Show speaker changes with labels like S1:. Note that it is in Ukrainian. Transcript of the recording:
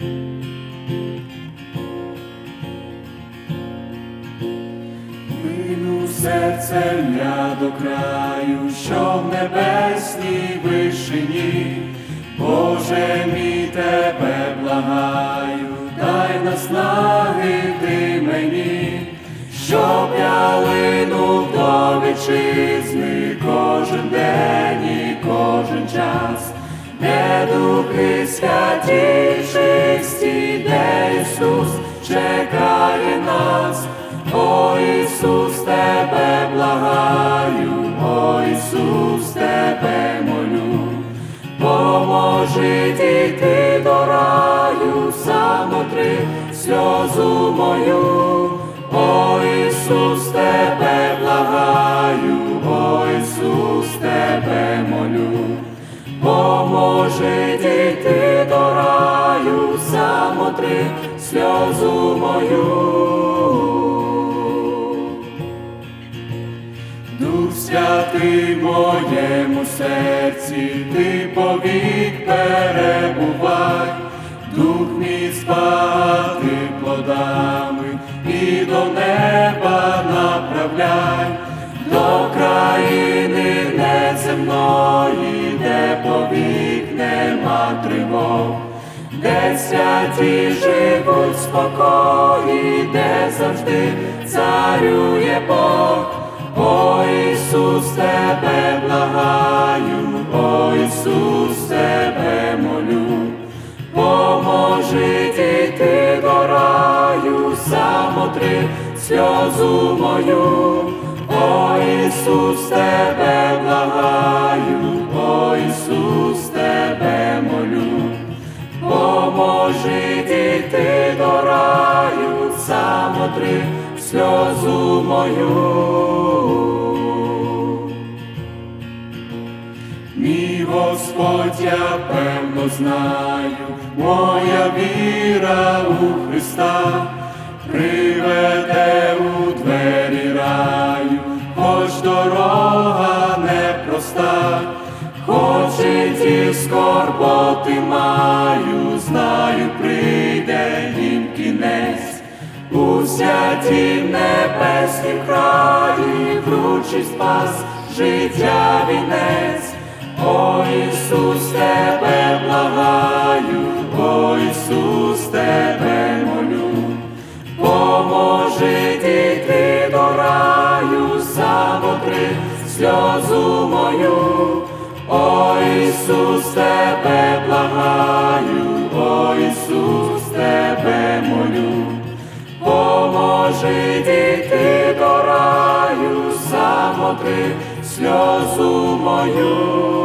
S1: Мину серцем я до краю, що в небесній вишині, Боже мій тебе благаю, дай наснаги ти мені, щоб я линув до вітчизни кожен день і кожен час, не духи святіші чисті, де Ісус чекає нас, о Ісус, тебе благаю, о Ісус, тебе молю, поможи дійти до раю, самотри сльозу мою, о Ісус, тебе благаю, о Ісус, тебе молю, поможи дійти до раю, Дух святий моєму серці, ти повік перебувай, дух мій спати плодами і до неба направляй, до країни неземної, де повік нема тривог, де святі живуть в спокої, де завжди царює Бог. О Ісус, тебе благаю, о Ісус, тебе молю, поможи дійти до раю, самотри сльозу мою, о Ісус, тебе благаю, о Ісус, тебе молю, поможи дійти до раю, самотри сльозу мою. Мій Господь, я певно знаю, моя віра у Христа приведе у двері раю, хоч дорога непроста, хоч і ті скорботи маю, знаю. У святім небеснім краї вручий спас життя вінець, о Ісус, тебе благаю, о Ісус, тебе молю, поможи дійти до раю, самотри сльозу мою, о Ісус, тебе Поможи діти до раю, самотри сльозу мою.